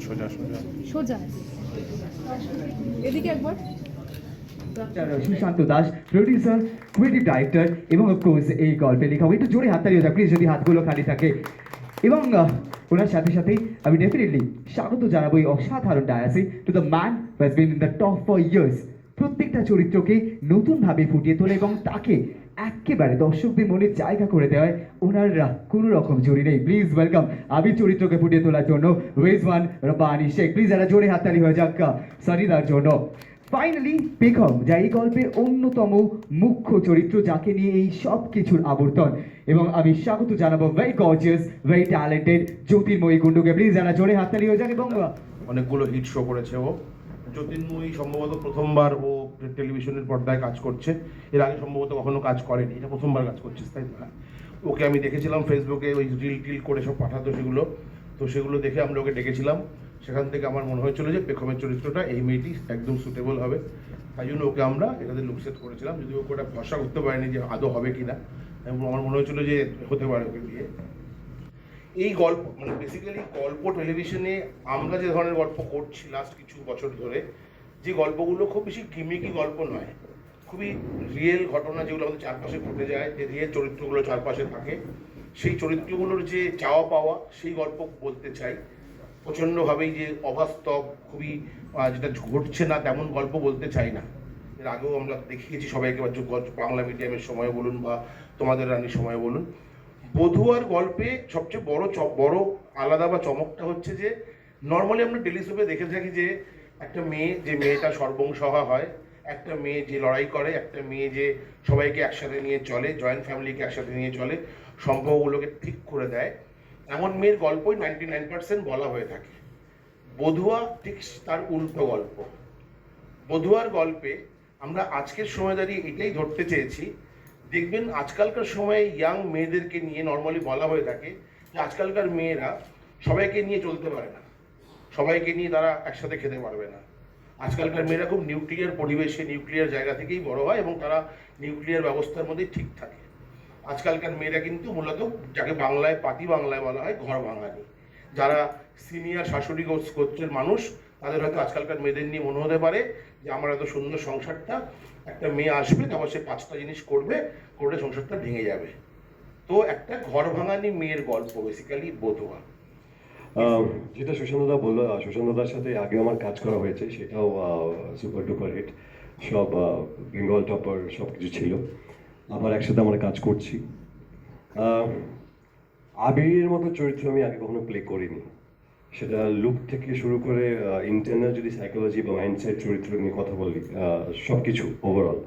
সোজা সোজা। সোজা। এদিকে একবার। Sushant Das producer creative director এবং অফকোর্স এই গল্পে লেখা একটু জোরে হাততালি হয়ে প্লিজ যদি হাতগুলো খালি থাকে। এবং আহ, ওনার সাথে সাথেই আমি ডেফিনেটলি স্বাগত জানাব এই অসাধারণ ডায়াসে to the man has been in the top for years প্রত্যেকটা চরিত্রকে নতুনভাবে ফুটিয়ে তোলে এবং তাকে একেবারে দর্শকদের মনে জায়গা করে দেওয়ায় ওনার কোনো রকম জুড়ি নেই। প্লিজ ওয়েলকাম আবির চরিত্রকে ফুটিয়ে তোলার জন্য রেজওয়ান রব্বানি শেখ প্লিজ যারা জোরে হাততালি হয়ে যাক আহ, সারিদার জন্য। ফাইনালি পেখম যা এই গল্পের অন্যতম মুখ্য চরিত্র যাকে নিয়ে এই সব কিছুর আবর্তন। এবং আমি স্বাগত জানাব very gorgeous very talented Jyotirmoyee কুণ্ডুকে। Please যারা জোরে হাততালি হয়ে যান এবং অনেকগুলো হিট শো করেছে ও। জ্যোতির্ময়ী সম্ভবত প্রথমবার ও টেলিভিশনের পর্দায় কাজ করছে। এর আগে সম্ভবত কখনো কাজ করেনি। এটা প্রথমবার কাজ করছে তাই হ্যাঁ। ওকে আমি দেখেছিলাম ফেসবুকে ওই রিল টিল করে সব পাঠাতো সেগুলো। তো সেগুলো দেখে আমরা ওকে ডেকেছিলাম। সেখান থেকে আমার মনে হয়েছিল যে পেখমের চরিত্রটা এই মেয়েটি একদম সুটেবল হবে। তাই জন্য ওকে আমরা এটাতে লুকসেট করেছিলাম। যদি ওকে ওটা ভরসা করতে পারিনি যে আদৌ হবে কিনা। এবং আমার মনে হয়েছিল যে হতে পারে ওকে দিয়ে এই গল্প মানে বেসিক্যালি গল্প টেলিভিশনে আমরা যে ধরনের গল্প করছি লাস্ট কিছু বছর ধরে, যে গল্পগুলো খুব বেশি গিমিকি গল্প নয়। খুবই রিয়েল ঘটনা যেগুলো আমাদের চারপাশে ঘটে যায়, যে রিয়েল চরিত্রগুলো চারপাশে থাকে, সেই চরিত্রগুলোর যে চাওয়া পাওয়া, সেই গল্প বলতে চাই। প্রচণ্ডভাবেই যে অবাস্তব, খুবই যেটা ঘটছে না তেমন গল্প বলতে চাই না। এর আগেও আমরা দেখিয়েছি সবাইকে, বাংলা মিডিয়ামের সময় বলুন বা তোমাদের রানীর সময় বলুন। বধুয়ার গল্পে সবচেয়ে বড় বড় আলাদা বা চমকটা হচ্ছে যে নর্মালি আমরা টেলিসোপে দেখে থাকি যে, একটা মেয়ে, যে মেয়েটা সর্বংসহা হয়, একটা মেয়ে যে লড়াই করে, একটা মেয়ে যে সবাইকে একসাথে নিয়ে চলে জয়েন্ট ফ্যামিলিকে একসাথে নিয়ে চলে, সম্পর্কগুলোকে ঠিক করে দেয়। এমন মেয়ের গল্পই নাইনটি নাইন পার্সেন্ট বলা হয়ে থাকে। বধুয়া ঠিক তার উল্টো গল্প। বধুয়ার গল্পে আমরা আজকের সময় দাঁড়িয়ে এটাই ধরতে চেয়েছি দেখবেন আজকালকার সময়ে ইয়াং মেয়েদেরকে নিয়ে নর্মালি বলা হয়ে থাকে যে আজকালকার মেয়েরা সবাইকে নিয়ে চলতে পারে না। সবাইকে নিয়ে তারা একসাথে খেতে পারবে না। আজকালকার মেয়েরা খুব নিউক্লিয়ার পরিবেশে নিউক্লিয়ার জায়গা থেকেই বড় হয় এবং তারা নিউক্লিয়ার ব্যবস্থার মধ্যেই ঠিক থাকে। আজকালকার মেয়েরা কিন্তু মূলত যাকে বাংলায় পাতি বাংলায় বলা হয় ঘর ভাঙানি যারা সিনিয়র শাশুড়ি গোত্রের মানুষ, তাদের হয়তো আজকালকার মেয়েদের নিয়ে মনে হতে পারে যে, আমার এত সুন্দর সংসারটা একটা মেয়ে আসবে তারপর সে পাঁচটা জিনিস করবে করে সংসারটা ভেঙে যাবে। তো একটা ঘর ভাঙানি মেয়ের গল্প বেসিক্যালি আহ, যেটা সুশান্তদা বলল সুশান্তদার সাথে আগে আমার কাজ করা হয়েছে সেটাও সুপার ডুপার হিট সব বেঙ্গল টপার সব কিছু ছিল। আবার একসাথে আমরা কাজ করছি। আবিরের মতো চরিত্র আমি আগে কখনো প্লে করিনি। সেটা লুক থেকে শুরু করে ইন্টারনাল যদি সাইকোলজি বা মাইন্ডসেট চরিত্র নিয়ে কথা বলি সব কিছু ওভারঅল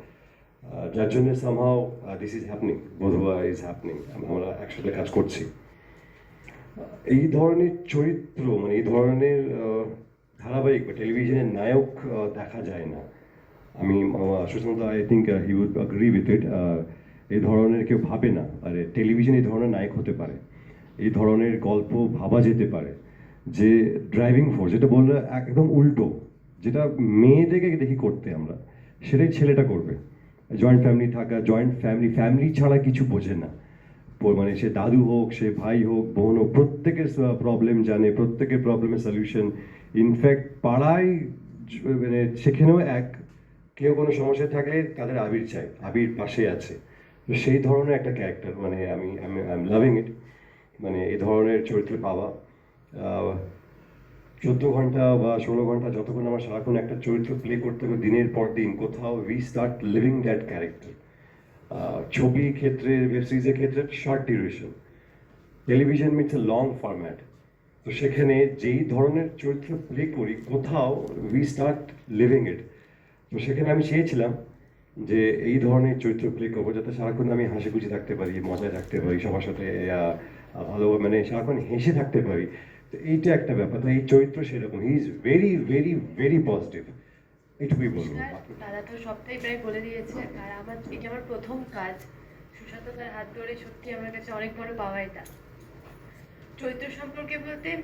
যার জন্য সামহাও দিস ইজ হ্যাপনিং বোধবা ইজ হ্যাপনিং আমরা একসাথে কাজ করছি। এই ধরনের চরিত্র মানে এই ধরনের ধারাবাহিক বা টেলিভিশনের নায়ক দেখা যায় না। আমি Sushant I think he would agree with it এই ধরনের কেউ ভাবে না, আরে টেলিভিশন এই ধরনের নায়ক হতে পারে। এই ধরনের গল্প ভাবা যেতে পারে। যে ড্রাইভিং ফোর্স যেটা বললে একদম উল্টো, যেটা মেয়েদেরকে দেখি করতে আমরা, সেটাই ছেলেটা করবে। জয়েন্ট ফ্যামিলি থাকা জয়েন্ট ফ্যামিলি ফ্যামিলি ছাড়া কিছু বোঝে না। মানে সে দাদু হোক, সে ভাই হোক, বোন হোক, প্রত্যেকের প্রবলেম জানে, প্রত্যেকের প্রবলেমের সলিউশন ইনফ্যাক্ট পাড়ায় মানে সেখানেও এক, কেউ কোনো সমস্যা থাকলে তাদের আবির চাই, আবির পাশে আছে। তো সেই ধরনের একটা ক্যারেক্টার মানে আমি আমি আই এম লাভিং ইট মানে এই ধরনের চরিত্র পাওয়া চোদ্দ ঘণ্টা বা ষোলো ঘণ্টা যতক্ষণ আমার সারাক্ষণ একটা চরিত্র প্লে করতে হবে, দিনের পর দিন কোথাও we start living that character ছবি ক্ষেত্রে ওয়েব সিরিজের ক্ষেত্রে short duration television meets a long format তো সেখানে যেই ধরনের চরিত্র প্লে করি, কোথাও উই স্টার্ট লিভিং ইট তো সেখানে আমি চেয়েছিলাম যে এই ধরনের চরিত্র প্লে করব যাতে সারাক্ষণ আমি হাসি খুশি থাকতে পারি মজায় থাকতে পারি, সবার সাথে ভালো মানে সারাক্ষণ হেসে থাকতে পারি। এইটা একটা ব্যাপার। তো এই চরিত্র সেরকম। He is very very very positive এইটুকুই বলব। দাদা তো সবটাই প্রায় বলে দিয়েছে। আর আমার, এটা আমার প্রথম কাজ। সুশান্ত তার হাত ধরে সত্যি আমার কাছে অনেক বড় পাওয়া এটা। চৈত্র সম্পর্কে বলতে,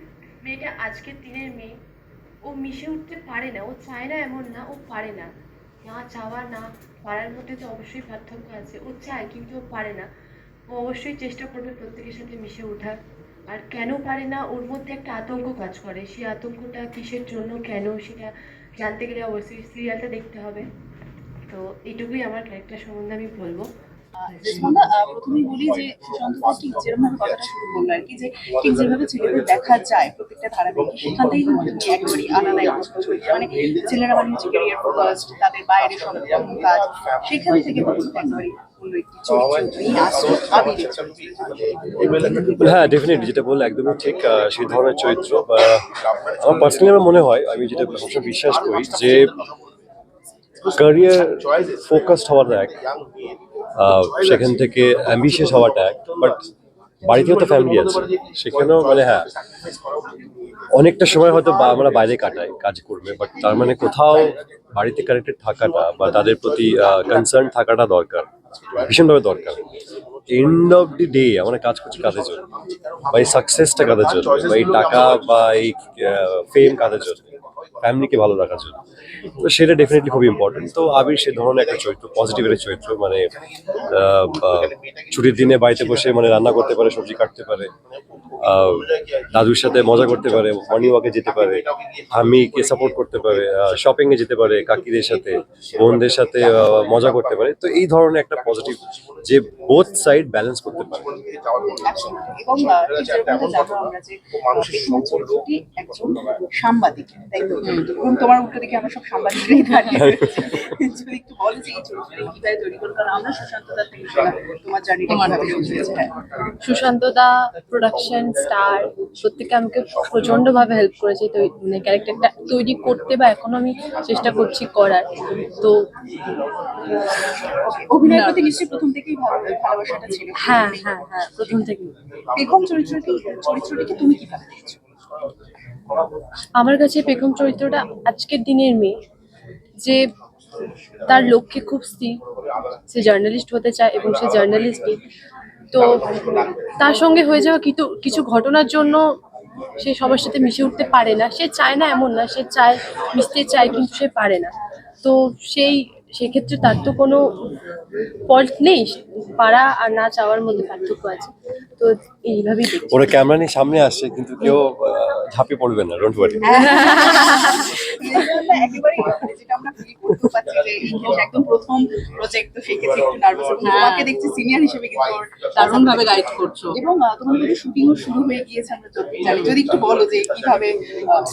মেয়েটা আজকের দিনের মেয়ে। ও মিশে উঠতে পারে না। ও চায় না এমন না। ও পারে না। না চাওয়া না পারার মধ্যে তো অবশ্যই পার্থক্য আছে। ও চায়, কিন্তু ও পারে না। ও অবশ্যই চেষ্টা করবে প্রত্যেকের সাথে মিশে ওঠার। আর কেন পারে না? ওর মধ্যে একটা আতঙ্ক কাজ করে। সেই আতঙ্কটা কিসের জন্য, কেন সেটা জানতে গেলে অবশ্যই সিরিয়ালটা দেখতে হবে। তো এইটুকুই আমার ক্যারেক্টার সম্বন্ধে আমি বলব। প্রথমেই বলি যে ঠিক যেরকম কথাটা শুরু করল আর কি, যে ঠিক যেভাবে ছেলেদের দেখা যায় প্রত্যেকটা ধারাবাহিক সেখান কিন্তু মানে ছেলেরা মানে হচ্ছে ক্যারিয়ার তাদের বাইরে সম্পূর্ণ কাজ, সেখান থেকে কিন্তু চরিত্র হ্যাঁ ডেফিনেটলি যেটা বললে একদমই ঠিক সেই ধরনের চরিত্র বা আমার পার্সোনালি আমার মনে হয় আমি যেটা সবসময় বিশ্বাস করি যে ক্যারিয়ার ফোকাসড হওয়াটা এক সেখান থেকে অ্যাম্বিশিয়াস হওয়াটা এক বাট বাড়িতেও তো ফ্যামিলি আছে। সেখানেও মানে হ্যাঁ অনেকটা সময় হয়তো বা আমরা বাইরে কাটাই কাজ করবে বাট তার মানে কোথাও বাড়িতে কানেক্টেড থাকাটা বা তাদের প্রতি কনসার্ন থাকাটা দরকার। ভীষণভাবে দরকার। এন্ড অফ দি ডে আমরা কাজ করছে কাদের জন্য। বা এই সাকসেসটা কাদের জন্য? বা এই টাকা বা এই ফেম কাদের জন্য? ফ্যামিলিকে ভালো রাখার জন্য। তো সেটা ডেফিনেটলি খুবই ইম্পর্টেন্ট তো আবির সে ধরনের একটা চরিত্র পজিটিভ চরিত্র মানে ছুটির দিনে বাড়িতে বসে মানে রান্না করতে পারে, সবজি কাটতে পারে দাদুর সাথে মজা করতে পারে মর্নিং ওয়াকে যেতে পারে, আমিকে সাপোর্ট করতে পারে শপিং এ যেতে পারে, কাকিদের সাথে, বোনদের সাথে মজা করতে পারে। তো এই ধরনের একটা পজিটিভ যে বোথ সাইড ব্যালেন্স করতে পারে। সাংবাদিক এবং তোমার উল্টো দিকে আমরা সব সাংবাদিকরাই দাঁড়িয়ে যদি একটু বলো যে এই চরিত্রটি কীভাবে তৈরি করো কারণ আমরা সুশান্ত দার থেকে শোনা তোমার হয়েছে হ্যাঁ। সুশান্ত দা প্রোডাকশন স্টার প্রত্যেকে আমাকে প্রচন্ডভাবে হেল্প করেছে। তো মানে ক্যারেক্টারটা তৈরি করতে বা এখনও আমি চেষ্টা করছি করার। তো অভিনয়ের প্রতি নিশ্চয়ই প্রথম থেকেই ভালোবাসাটা ছিল। হ্যাঁ হ্যাঁ হ্যাঁ প্রথম থেকে বেগম চরিত্রটি চরিত্রটিকে তুমি কীভাবে দিয়েছ আমার কাছে পেখম চরিত্রটা আজকের দিনের মেয়ে, যে তার লক্ষ্যে খুব স্থির, সে জার্নালিস্ট হতে চায় এবং সে জার্নালিস্টই তো তার সঙ্গে হয়ে যাওয়া কিছু কিছু ঘটনার জন্য সে সবার সাথে মিশে উঠতে পারে না। সে চায় না এমন না, সে চায়, মিশতে চায় কিন্তু সে পারে না। তো সেই, সেক্ষেত্রে তার তো কোনো ফল্ট নেই, পারা আর না চাওয়ার মধ্যে পার্থক্য আছে। তো এইভাবেই দেখছি। ওরা ক্যামেরা নিয়ে সামনে আসছে কিন্তু কেউ ঝাঁপিয়ে পড়বে না ডোন্ট ওয়ারি আমরা একেবারেই যেটা আমরা ফিল করতে পারছি যে এই ক্ষেত্রে একদম প্রথম প্রজেক্ট তো সেক্ষেত্রে একটু নার্ভাস তোমাকে দেখছি সিনিয়র হিসেবে কিন্তু ওর দারুণ ভাবে গাইড করছ। এবং আহ, তোমার মধ্যে শুটিংও শুরু গিয়েছে আমরা যতটুকু জানি। যদি একটু বলো যে কীভাবে আহ,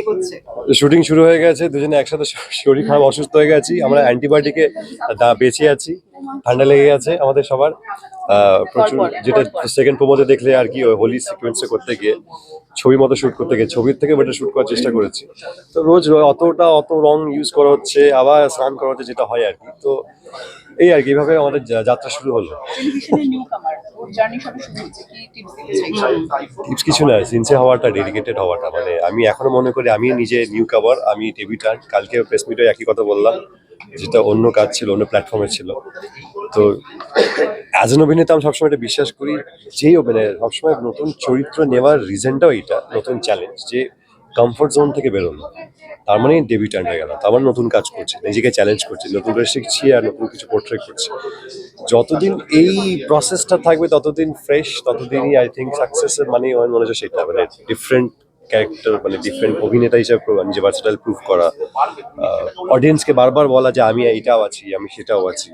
এগোচ্ছে শুটিং শুরু হয়ে গেছে দুজনে একসাথে শ- শরীর খারাপ অসুস্থ হয়ে গেছি। আমরা অ্যান্টিবায়োটিকে বেঁচে আছি। ঠান্ডা লেগে গেছে আমাদের সবার। প্রচুর যেটা সেকেন্ড প্রোমোতে দেখলে আর কি ওই হোলি সিকোয়েন্সে করতে গিয়ে ছবি মতো শুট করতে গিয়ে ছবির থেকে বেটার শুট করার চেষ্টা করেছি। তো রোজ অতটা অত রং ইউজ করা হচ্ছে আবার স্নান করা হচ্ছে যেটা হয় আর কি। তো এই আর কি এইভাবে আমাদের যাত্রা শুরু হলো। টিপস কিছু না সিনসে হওয়াটা ডেডিকেটেড হওয়াটা মানে আমি এখনও মনে করি আমি নিজে নিউ কাভার আমি ডেবিউটান্ট কালকে প্রেস মিটে একই কথা বললাম। যেটা অন্য কাজ ছিল, অন্য প্ল্যাটফর্মে ছিল। তো অ্যাজ এন অভিনেতা আমি সবসময় এটা বিশ্বাস করি, যেই মানে সবসময় নতুন চরিত্র নেওয়ার রিজনটাও এটা নতুন চ্যালেঞ্জ যে কমফোর্ট জোন থেকে বেরোনো। তার মানে ডেবিউটান্ট হয়ে গেল, তার মানে নতুন কাজ করছে, নিজেকে চ্যালেঞ্জ করছে, নতুন করে শিখছি আর নতুন কিছু পোর্ট্রে করছি। যতদিন এই প্রসেসটা থাকবে, ততদিন ফ্রেশ ততদিনই আই থিঙ্ক সাকসেসের মানে মনে হয় সেটা মানে ডিফারেন্ট ক্যারেক্টার মানে ডিফারেন্ট অভিনেতা হিসেবে নিজে ভার্সেটাইল প্রুভ করা। অডিয়েন্সকে বারবার বলা যে আমি এইটাও আছি, আমি সেটাও আছি।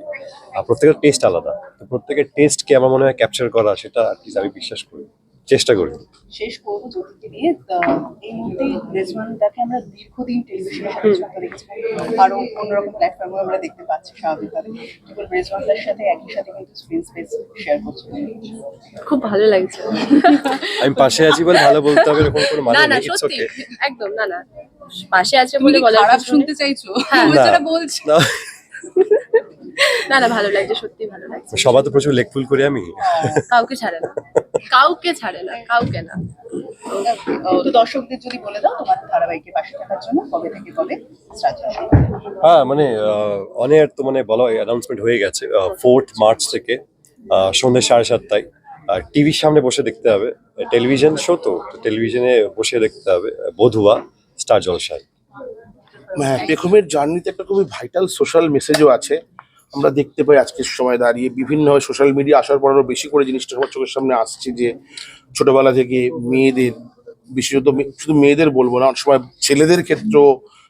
আর প্রত্যেকের টেস্ট আলাদা। তো প্রত্যেকের টেস্টকে আমার মনে হয় ক্যাপচার করা, সেটা আর কি আমি বিশ্বাস করি। চেষ্টা করি। শেষ করব জ্যোতিকে দিয়ে তা এই মুহূর্তে রেজওয়ানটাকে আমরা দীর্ঘদিন টেলিভিশনের সাথে যুক্ত রেখেছি। আরও অন্যরকম প্ল্যাটফর্মে আমরা দেখতে পাচ্ছি স্বাভাবিকভাবে। কেবল রেজওয়ানটার সাথে একই সাথে কিন্তু স্ক্রিন স্পেস শেয়ার করছি। খুব ভালো লাগছে। আমি পাশে আছি বলে ভালো বলতে হবে এরকম কোনো মানে না না নেই ইটস সত্যি ওকে একদম না না পাশে আছে বলে কি বলার খারাপ শুনতে চাইছো? হ্যাঁ। যেটা বলছি। না। না ভালো লাগছে সত্যি ভালো লাগছে। সবার তো প্রচুর লেগ ফুল করি আমি। কাউকে ছাড়ে না। কাউকে ছাড়ে না কাউকে না। তো দর্শকদের যদি বলে দাও তোমার ধারাবাহিকের পাশে থাকার জন্য কবে থেকে কবে হ্যাঁ মানে অনেক তো মানে বলা অ্যানাউন্সমেন্ট হয়ে গেছে ফোর্থ মার্চ থেকে সন্ধ্যে সাড়ে সাতটায়। আর টিভির সামনে বসে দেখতে হবে টেলিভিশন শো তো তো টেলিভিশনে বসে দেখতে হবে বধুয়া স্টার জলসায় হ্যাঁ পেখমের জার্নিতে একটা খুবই ভাইটাল সোশ্যাল মেসেজও আছে। আমরা দেখতে পাই আজকের সময় দাঁড়িয়ে বিভিন্ন সোশ্যাল মিডিয়া আসার পর আরও বেশি করে জিনিসটা সবার চোখের সামনে আসছে যে, ছোটবেলা থেকে মেয়েদের, বিশেষত শুধু মেয়েদের বলব না, অনেক সময় ছেলেদের ক্ষেত্রেও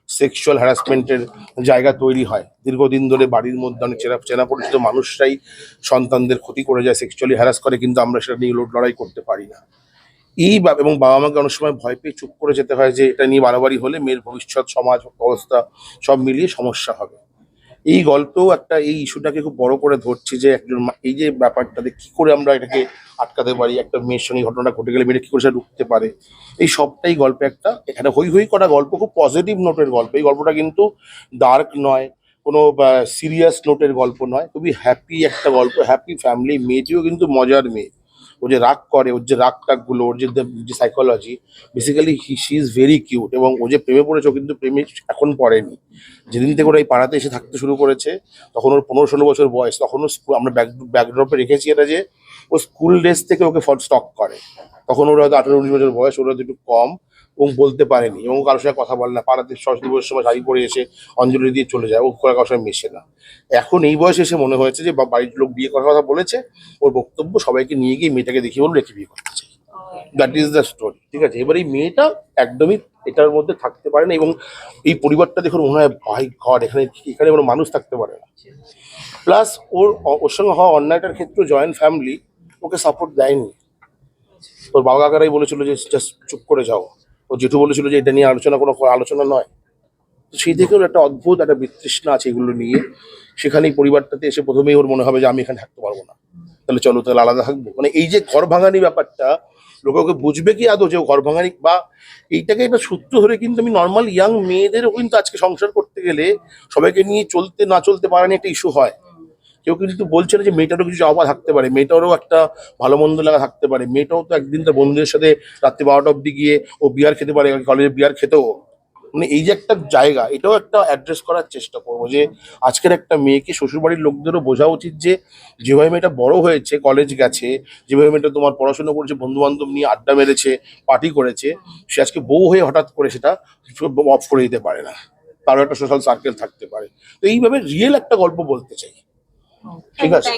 সেক্সুয়াল হ্যারাসমেন্টের জায়গা তৈরি হয়। দীর্ঘদিন ধরে বাড়ির মধ্যে অনেক চেনা চেনা পরিচিত মানুষরাই সন্তানদের ক্ষতি করে যায় সেক্সুয়ালি হ্যারাস করে, কিন্তু আমরা সেটা নিয়ে লোট লড়াই করতে পারি না। এই এবং বাবা মাকে অনেক সময় ভয় পেয়ে চুপ করে যেতে হয় যে, এটা নিয়ে বাড়াবাড়ি হলে মেয়ের ভবিষ্যৎ, সমাজ, অবস্থা সব মিলিয়ে সমস্যা হবে। এই গল্পেও একটা এই ইস্যুটাকে খুব বড় করে ধরছি যে একজন এই যে ব্যাপারটাতে কি করে আমরা এটাকে আটকাতে পারি, একটা মেয়ের সঙ্গে ঘটনা ঘটে গেলে মেয়েটা কি করে সেটা ঢুকতে পারে? এই সবটাই গল্পে একটা, এখানে হই হই করা গল্প, খুব পজিটিভ নোটের গল্প। এই গল্পটা কিন্তু ডার্ক নয়, কোনো সিরিয়াস নোটের গল্প নয়, খুবই হ্যাপি একটা গল্প হ্যাপি ফ্যামিলি মেয়েটিও কিন্তু মজার মেয়ে। ও যে রাগ করে, ওর যে রাগ টাকগুলো ওর যে psychology basically he she is very cute এবং ও যে প্রেমে পড়েছে, ও কিন্তু প্রেমে এখন পড়েনি। যেদিন থেকে ওরা এই পাড়াতে এসে থাকতে শুরু করেছে, তখন ওর পনেরো ষোলো বছর বয়স তখনও স্কুল আমরা ব্যাক ব্যাকড্রপে রেখেছি এটা যে, ও স্কুল ড্রেস থেকে ওকে ফল স্টক করে। তখন ওরা হয়তো আঠারো, উনিশ বছর বয়স, ওরা একটু কম। এবং বলতে পারেনি এবং কারোর সঙ্গে কথা বলে না। পাড়াতে সরস্বতী পুজোর সময় শাড়ি পরে এসে অঞ্জলি দিয়ে চলে যায়। ও কারোর সঙ্গে মেশে না। এখন এই বয়সে এসে মনে হয়েছে যে বাড়ির লোক বিয়ে করার কথা বলেছে, ওর বক্তব্য সবাইকে নিয়ে গিয়ে মেয়েটাকে দেখিয়ে বলো রেখে বিয়ে করতে চাই। দ্যাট ইজ দ্য স্টোরি ঠিক আছে? এবার এই মেয়েটা একদমই এটার মধ্যে থাকতে পারে না এবং এই পরিবারটা দেখুন, মনে হয়, ভাই ঘর এখানে এখানে কোনো মানুষ থাকতে পারে না। প্লাস ওর ওর সঙ্গে হওয়া অন্যায়টার ক্ষেত্রে জয়েন্ট ফ্যামিলি ওকে সাপোর্ট দেয়নি। ওর বাবা কাকারাই বলেছিল যে জাস্ট চুপ করে যাও। ও জেঠু বলেছিল যে এটা নিয়ে আলোচনা কোনো আলোচনা নয়। তো সেই থেকে ওর একটা অদ্ভুত একটা বিতৃষ্ণা আছে এগুলো নিয়ে। সেখানে এই পরিবারটাতে এসে প্রথমেই ওর মনে হবে যে আমি এখানে থাকতে পারব না। তাহলে চলো, তাহলে আলাদা থাকব। মানে এই যে ঘর ভাঙানি ব্যাপারটা, লোকে ওকে বুঝবে কি আদৌ যে ঘর ভাঙানি বা এইটাকে একটা সূত্র ধরে কিন্তু আমি নর্মাল ইয়াং মেয়েদেরও কিন্তু আজকে সংসার করতে গেলে সবাইকে নিয়ে চলতে না চলতে পারা নিয়ে একটা ইস্যু হয়। কেউ কিন্তু বলছে না যে মেয়েটারও কিছু চাওয়া থাকতে পারে, মেয়েটারও একটা ভালো মন্দ লাগা থাকতে পারে, মেয়েটাও তো একদিন তার বন্ধুদের সাথে রাত্রি বারোটা অব্দি গিয়ে ও বিয়ার খেতে পারে কলেজে বিয়ার খেতেও। মানে এই যে একটা জায়গা, এটাও একটা অ্যাড্রেস করার চেষ্টা করব যে আজকের একটা মেয়েকে শ্বশুরবাড়ির লোকদেরও বোঝা উচিত যে যেভাবে মেয়েটা বড় হয়েছে কলেজ গেছে, যেভাবে মেয়েটা তোমার পড়াশোনা করেছে বন্ধু বান্ধব নিয়ে আড্ডা মেরেছে পার্টি করেছে, সে আজকে বউ হয়ে হঠাৎ করে সেটা অফ করে দিতে পারে না। তারও একটা সোশ্যাল সার্কেল থাকতে পারে। তো এইভাবে রিয়েল একটা গল্প বলতে চাই। ঠিক আছে